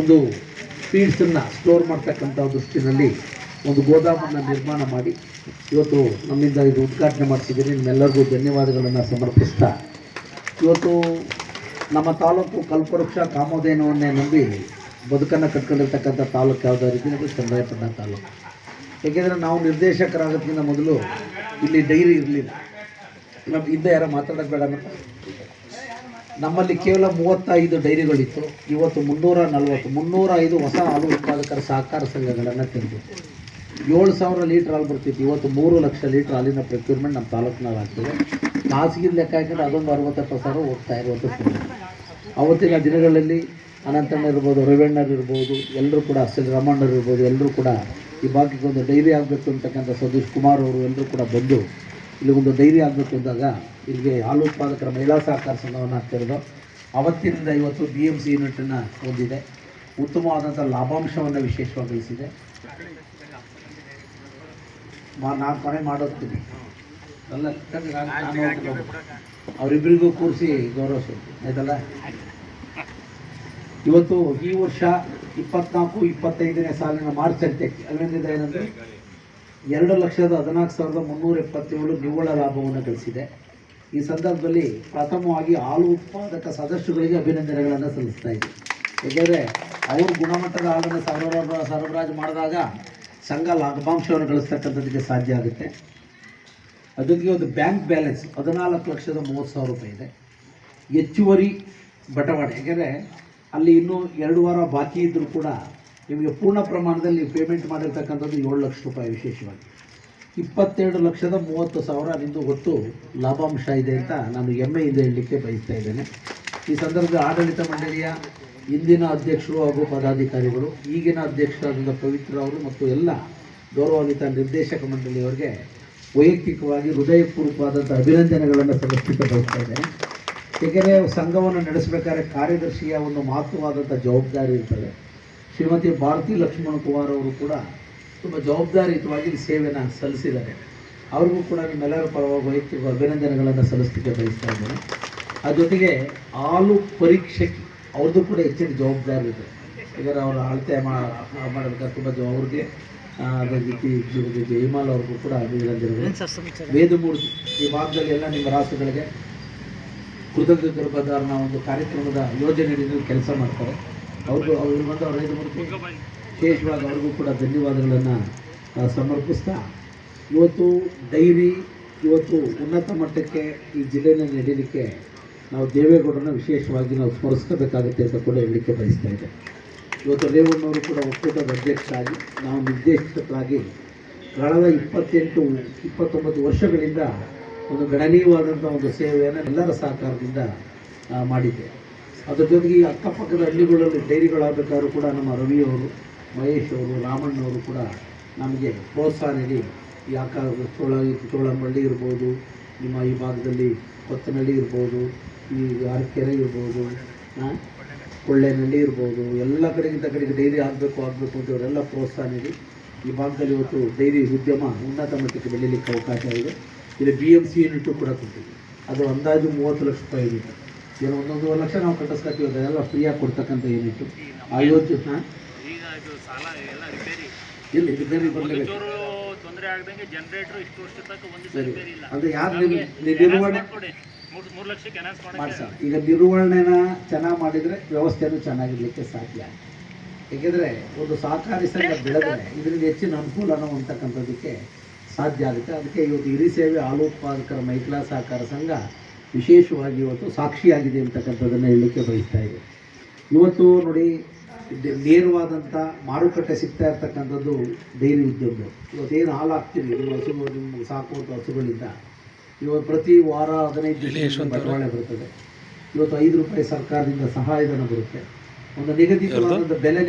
ಒಂದು ಫೀಡ್ಸನ್ನು ಸ್ಟೋರ್ ಮಾಡ್ತಕ್ಕಂಥ ದೃಷ್ಟಿನಲ್ಲಿ ಒಂದು ಗೋದಾಮನ್ನು ನಿರ್ಮಾಣ ಮಾಡಿ ಇವತ್ತು ನಮ್ಮಿಂದ ಇದು ಉದ್ಘಾಟನೆ ಮಾಡ್ತಿದ್ದೀನಿ. ನಿಮ್ಮೆಲ್ಲರಿಗೂ ಧನ್ಯವಾದಗಳನ್ನು ಸಮರ್ಪಿಸ್ತಾ. ಇವತ್ತು ನಮ್ಮ ತಾಲೂಕು ಕಲ್ಪವೃಕ್ಷ ಕಾಮೋದಯನವನ್ನೇ ನಂಬಿ ಬದುಕನ್ನು ಕಟ್ಕೊಂಡಿರ್ತಕ್ಕಂಥ ತಾಲೂಕು ಯಾವುದಾದ್ರು ಅದು ಚಂದ್ರಾಯಪಟ್ಟಣ ತಾಲೂಕು. ಏಕೆಂದರೆ ನಾವು ನಿರ್ದೇಶಕರಾಗೋದ್ಕಿಂತ ಮೊದಲು ಇಲ್ಲಿ ಡೈರಿ ಇರಲಿಲ್ಲ. ನಮ್ಮ ಇದ್ದ ಯಾರೋ ಮಾತಾಡೋದು ಬೇಡ ನಮ್ಮಲ್ಲಿ ಕೇವಲ ಮೂವತ್ತೈದು ಡೈರಿಗಳಿತ್ತು. ಇವತ್ತು ಮುನ್ನೂರ ನಲವತ್ತು ಮುನ್ನೂರ ಐದು ಹೊಸ ಹಾಲು ಉತ್ಪಾದಕರ ಸಹಕಾರ ಸಂಘಗಳನ್ನು ತೆರೆದು ಏಳು ಸಾವಿರ ಲೀಟ್ರ್ ಹಾಲು ಬರ್ತಿತ್ತು. ಇವತ್ತು ಮೂರು ಲಕ್ಷ ಲೀಟ್ರ್ ಹಾಲಿನ ಪ್ರೊಕ್ಯೂರ್ಮೆಂಟ್ ನಮ್ಮ ತಾಲೂಕಿನಲ್ಲಿ ಆಗ್ತದೆ ಖಾಸಗಿ ಲೆಕ್ಕ ಹಾಕಿದ್ರೆ ಅದೊಂದು ಅರವತ್ತು ಸಾವಿರ ಹೋಗ್ತಾ ಇರುವಂಥ. ಅವತ್ತಿನ ದಿನಗಳಲ್ಲಿ ಅನಂತಣ್ಣ ಇರ್ಬೋದು ರವೀಣ್ಣರು ಇರ್ಬೋದು ಎಲ್ಲರೂ ಕೂಡ ಅಸಲ್ ರಮಣ್ಣರು ಇರ್ಬೋದು ಎಲ್ಲರೂ ಕೂಡ ಈ ಭಾಗಕ್ಕೆ ಒಂದು ಡೈರಿ ಆಗಬೇಕು ಅಂತಕ್ಕಂಥ ಸತೀಶ್ ಕುಮಾರ್ ಅವರು ಎಲ್ಲರೂ ಕೂಡ ಬಂದು ಇಲ್ಲಿ ಒಂದು ಡೈರಿ ಆಗಬೇಕು ಅಂದಾಗ, ಇಲ್ಲಿಗೆ ಹಾಲು ಉತ್ಪಾದಕರ ಮಹಿಳಾ ಸಹಕಾರ ಸಂಘವನ್ನು ತೆರೆದು ಅವತ್ತಿನಿಂದ ಇವತ್ತು ಬಿ ಎಂ ಸಿ ಯೂನಿಟನ್ನು ಹೊಂದಿದೆ. ಉತ್ತಮವಾದಂಥ ಲಾಭಾಂಶವನ್ನು ವಿಶೇಷವಾಗಿ ಗಳಿಸಿದೆ ಮಾ, ನಾನು ಕೊನೆ ಮಾಡೋಗ್ತೀನಿ ಅಲ್ಲ. ಅವರಿಬ್ಬರಿಗೂ ಕೂರಿಸಿ ಗೌರವಿಸ್ತೀನಿ ಆಯ್ತಲ್ಲ? ಇವತ್ತು ಈ ವರ್ಷ ಇಪ್ಪತ್ನಾಲ್ಕು, ಇಪ್ಪತ್ತೈದನೇ ಸಾಲಿನ ಮಾರ್ಚ್ ಅಂತೆ ಅಲ್ಲಿಂದ ಏನಂದರೆ? ಎರಡು ಲಕ್ಷದ ಹದಿನಾಲ್ಕು ಸಾವಿರದ ಮುನ್ನೂರ ಎಪ್ಪತ್ತೇಳು ನಿವ್ವಳ ಲಾಭವನ್ನು ಗಳಿಸಿದೆ. ಈ ಸಂದರ್ಭದಲ್ಲಿ ಪ್ರಥಮವಾಗಿ ಹಾಲು ಉತ್ಪಾದಕ ಸದಸ್ಯರುಗಳಿಗೆ ಅಭಿನಂದನೆಗಳನ್ನು ಸಲ್ಲಿಸ್ತಾ ಇದ್ದೀನಿ ಏಕೆಂದರೆ ಅವರು ಗುಣಮಟ್ಟದ ಹಾಲನ್ನು ಸರಬರಾಜು ಸರಬರಾಜು ಮಾಡಿದಾಗ ಸಂಘ ಲಾಭಾಂಶವನ್ನು ಗಳಿಸ್ತಕ್ಕಂಥದ್ದಕ್ಕೆ ಸಾಧ್ಯ ಆಗುತ್ತೆ. ಅದಕ್ಕೆ ಒಂದು ಬ್ಯಾಂಕ್ ಬ್ಯಾಲೆನ್ಸ್ ಹದಿನಾಲ್ಕು ಲಕ್ಷದ ಮೂವತ್ತು ಸಾವಿರ ರೂಪಾಯಿ ಇದೆ. ಹೆಚ್ಚುವರಿ ಬಟವಾಡೆ. ಏಕೆಂದರೆ ಅಲ್ಲಿ ಇನ್ನೂ ಎರಡು ವಾರ ಬಾಕಿ ಇದ್ದರೂ ಕೂಡ ನಿಮಗೆ ಪೂರ್ಣ ಪ್ರಮಾಣದಲ್ಲಿ ಪೇಮೆಂಟ್ ಮಾಡಿರ್ತಕ್ಕಂಥದ್ದು ಏಳು ಲಕ್ಷ ರೂಪಾಯಿ ವಿಶೇಷವಾಗಿ. ಇಪ್ಪತ್ತೆರಡು ಲಕ್ಷದ ಮೂವತ್ತು ಸಾವಿರ ನಿಂದು ಒಟ್ಟು ಲಾಭಾಂಶ ಇದೆ ಅಂತ ನಾನು ಹೆಮ್ಮೆಯಿಂದ ಹೇಳಲಿಕ್ಕೆ ಬಯಸ್ತಾ ಇದ್ದೇನೆ. ಈ ಸಂದರ್ಭದ ಆಡಳಿತ ಮಂಡಳಿಯ ಇಂದಿನ ಅಧ್ಯಕ್ಷರು ಹಾಗೂ ಪದಾಧಿಕಾರಿಗಳು, ಈಗಿನ ಅಧ್ಯಕ್ಷರಾದ ಪವಿತ್ರ ಅವರು ಮತ್ತು ಎಲ್ಲ ಗೌರವಾನ್ವಿತ ನಿರ್ದೇಶಕ ಮಂಡಳಿಯವರಿಗೆ ವೈಯಕ್ತಿಕವಾಗಿ ಹೃದಯಪೂರ್ವಕವಾದಂಥ ಅಭಿನಂದನೆಗಳನ್ನು ಬಯಸ್ತಾ ಇದ್ದೇನೆ. ಏಕೆಂದರೆ ಸಂಘವನ್ನು ನಡೆಸಬೇಕಾದ್ರೆ ಕಾರ್ಯದರ್ಶಿಯ ಒಂದು ಮಹತ್ವವಾದಂಥ ಜವಾಬ್ದಾರಿ ಇರ್ತದೆ. ಶ್ರೀಮತಿ ಭಾರತಿ ಲಕ್ಷ್ಮಣ ಕುಮಾರ್ ಅವರು ಕೂಡ ತುಂಬ ಜವಾಬ್ದಾರಿಯುತವಾಗಿ ಸೇವೆಯನ್ನು ಸಲ್ಲಿಸಿದ್ದಾರೆ. ಅವ್ರಿಗೂ ಕೂಡ ನಿಮ್ಮೆಲ್ಲರ ಪರವಾಗಿ ವೈಯಕ್ತಿಕ ಅಭಿನಂದನೆಗಳನ್ನು ಸಲ್ಲಿಸಲಿಕ್ಕೆ ಬಯಸ್ತಾ ಇದ್ದೇನೆ. ಅದ್ರ ಜೊತೆಗೆ ಹಾಲು ಪರೀಕ್ಷೆಗೆ ಅವ್ರದ್ದು ಕೂಡ ಹೆಚ್ಚಿನ ಜವಾಬ್ದಾರಿ ಇದೆ. ಯಾಕಂದರೆ ಅವರ ಅಳತೆ ಮಾಡಬೇಕಾದ ತುಂಬ ಅವ್ರಿಗೆ ಅದೇ ರೀತಿ ಜಯಮಾಲ್ ಅವ್ರಿಗೂ ಕೂಡ ಅಭಿನಂದನೆಗಳು. ವೇದಮೂರ್ತಿ ಈ ಭಾಗದಲ್ಲಿ ಎಲ್ಲ ನಿಮ್ಮ ರಾಷ್ಟ್ರಗಳಿಗೆ ಕೃತಜ್ಞ ಗರ್ಭಧಾರಣ ಒಂದು ಕಾರ್ಯಕ್ರಮದ ಯೋಜನೆಯಲ್ಲಿ ಕೆಲಸ ಮಾಡ್ತಾರೆ. ಅವ್ರಿಗೂ ಅವ್ರಿಗೆ ಬಂದು ಅವ್ರ ರೈತ ವಿಶೇಷವಾಗಿ ಅವ್ರಿಗೂ ಕೂಡ ಧನ್ಯವಾದಗಳನ್ನು ಸಮರ್ಪಿಸ್ತಾ, ಇವತ್ತು ಡೈರಿ, ಇವತ್ತು ಉನ್ನತ ಮಟ್ಟಕ್ಕೆ ಈ ಜಿಲ್ಲೆಯನ್ನು ನಡೀಲಿಕ್ಕೆ ನಾವು ದೇವೇಗೌಡರನ್ನ ವಿಶೇಷವಾಗಿ ನಾವು ಸ್ಮರಿಸ್ಕೋಬೇಕಾಗುತ್ತೆ ಅಂತ ಕೂಡ ಹೇಳಲಿಕ್ಕೆ ಬಯಸ್ತಾ ಇದೆ ಇವತ್ತು ರೇವಣ್ಣವರು ಕೂಡ ಒಕ್ಕೂಟದ ಅಧ್ಯಕ್ಷರಾಗಿ, ನಾವು ನಿರ್ದೇಶಕರಾಗಿ ಕಳೆದ ಇಪ್ಪತ್ತೆಂಟು, ಇಪ್ಪತ್ತೊಂಬತ್ತು ವರ್ಷಗಳಿಂದ ಒಂದು ಗಣನೀಯವಾದಂಥ ಒಂದು ಸೇವೆಯನ್ನು ಎಲ್ಲರ ಸಹಕಾರದಿಂದ ಮಾಡಿದ್ದೆ. ಅದ್ರ ಜೊತೆಗೆ ಈ ಅಕ್ಕಪಕ್ಕದ ಹಳ್ಳಿಗಳಲ್ಲಿ ಡೈರಿಗಳಾಗಬೇಕಾದ್ರೂ ಕೂಡ ನಮ್ಮ ರವಿಯವರು ಮಹೇಶ್ ಅವರು ರಾಮಣ್ಣವರು ಕೂಡ ನಮಗೆ ಪ್ರೋತ್ಸಾಹ ನೀಡಿ ಈ ಅಕ್ಕ ಚೋಳ ಚೋಳಮಳ್ಳಿ ಇರ್ಬೋದು, ನಿಮ್ಮ ಈ ಭಾಗದಲ್ಲಿ ಕೊತ್ತನಹಳ್ಳಿ ಇರ್ಬೋದು, ಈ ಅರಕೆರೆ ಇರ್ಬೋದು ಕೊಳ್ಳೇನಹಳ್ಳಿ ಇರ್ಬೋದು, ಎಲ್ಲ ಕಡೆಗಿಂತ ಕಡೆಗೆ ಡೈರಿ ಆಗಬೇಕು ಆಗಬೇಕು ಅಂತ ಇವರೆಲ್ಲ ಪ್ರೋತ್ಸಾಹ ನೀಡಿ ಈ ಭಾಗದಲ್ಲಿ ಇವತ್ತು ಡೈರಿ ಉದ್ಯಮ ಉನ್ನತ ಮಟ್ಟಕ್ಕೆ ಬೆಳೀಲಿಕ್ಕೆ ಅವಕಾಶ ಇದೆ. ಇಲ್ಲಿ ಬಿ ಎಂ ಸಿ ಯೂನಿಟು ಕೂಡ ಕೊಟ್ಟಿದೆ. ಅದು ಅಂದಾಜು ಮೂವತ್ತು ಲಕ್ಷ ರೂಪಾಯಿ ಯೂನಿಟ್ ಏನು ಒಂದೊಂದು ಲಕ್ಷ ನಾವು ಕಟ್ಟಿಸ್ಕೊತೀವಿ ಅದೆಲ್ಲ ಫ್ರೀಯಾಗಿ ಕೊಡ್ತಕ್ಕಂಥ ಏನಿತ್ತು? ಆ ಯೋಜನೆ ಹಾಂ? ಈಗ ಇದು ಸಾಲ ಎಲ್ಲ ರಿಪೇರಿ ಇಲ್ಲಿ ರಿಪೇರಿ ಬರಲೇಬೇಕು ತೊಂದರೆ ಆಗದಂಗೆ ಜನರೇಟರ್ ಇಷ್ಟು ವರ್ಷ ತನಕ ಒಂದು ರಿಪೇರಿ ಇಲ್ಲ. ಅಂದರೆ ಯಾರು ನಮ್ಗೆ ನಿರ್ವಹಣೆ ಮೂರು ಲಕ್ಷಕ್ಕೆ ಮಾಡಿ ಸರ್. ಈಗ ನಿರ್ವಹಣೆನ ಚೆನ್ನಾಗಿ ಮಾಡಿದರೆ ವ್ಯವಸ್ಥೆನೂ ಚೆನ್ನಾಗಿರ್ಲಿಕ್ಕೆ ಸಾಧ್ಯ. ಏಕೆಂದರೆ ಒಂದು ಸಹಕಾರಿ ಸಂಘ ಬೆಳೆದರೆ ಇದರಿಂದ ಹೆಚ್ಚಿನ ಅನುಕೂಲನೂ ಅಂತಕ್ಕಂಥದ್ದಕ್ಕೆ ಸಾಧ್ಯ ಆಗುತ್ತೆ. ಅದಕ್ಕೆ ಇವತ್ತು ಹಿರಿ ಸೇವೆ ಹಾಲು ಉತ್ಪಾದಕರ ಮಹಿಳಾ ಸಹಕಾರ ಸಂಘ ವಿಶೇಷವಾಗಿ ಇವತ್ತು ಸಾಕ್ಷಿಯಾಗಿದೆ ಅಂತಕ್ಕಂಥದ್ದನ್ನು ಹೇಳಲಿಕ್ಕೆ ಬಯಸ್ತಾ ಇದೆ ಇವತ್ತು ನೋಡಿ ನೇರವಾದಂಥ ಮಾರುಕಟ್ಟೆ ಸಿಗ್ತಾ ಇರ್ತಕ್ಕಂಥದ್ದು ಡೈರಿ ಉದ್ಯಮ ಇವತ್ತೇನು ಹಾಲು ಹಾಕ್ತೀವಿ ನಿಮ್ಮ ಹಸು ನಿಮ್ಮ ಸಾಕುವಂಥ ಹಸುಗಳಿಂದ. ಇವತ್ತು ಪ್ರತಿ ವಾರ ಹದಿನೈದು ದಿವಸ ಬಂಡವಾಳ ಬರ್ತದೆ. ಇವತ್ತು ಐದು ರೂಪಾಯಿ ಸರ್ಕಾರದಿಂದ ಸಹಾಯಧನ ಬರುತ್ತೆ. ಒಂದು ನಿಗದಿತವಾದಂಥ ಬೆಲೆ